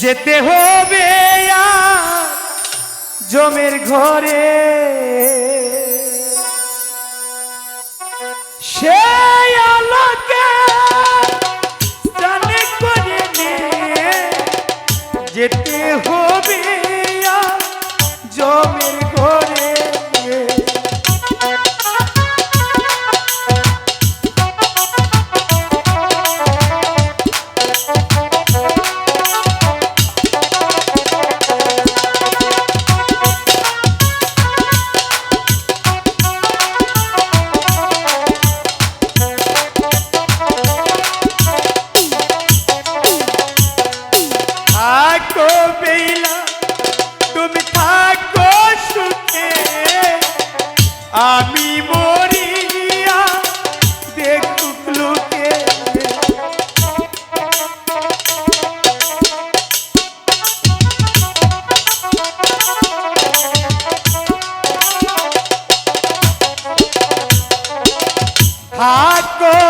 যেতে হবে জমির ঘরে। সে আলোকে জানে করে যেতে হবে জমের থাকো বেলা তুমি থাকো সুখে। আমি মরিয়া দেখুক লোকে। থাকো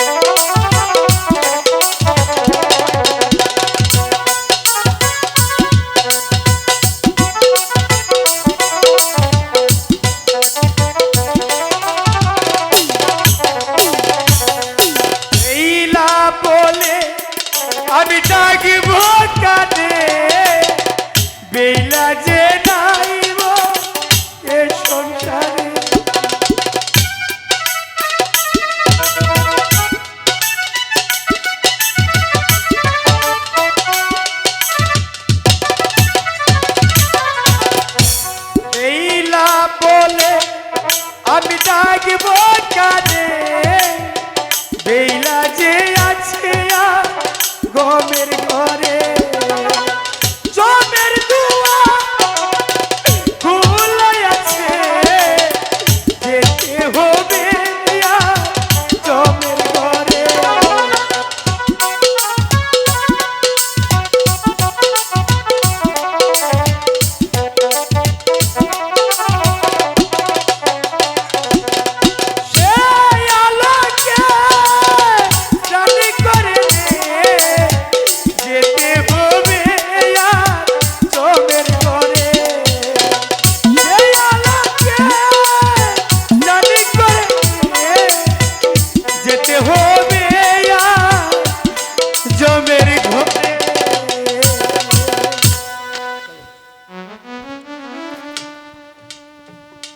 লাগিব কানে বেলা যে নাইব এ সংসারে। বলে আমি ডাকব কানে?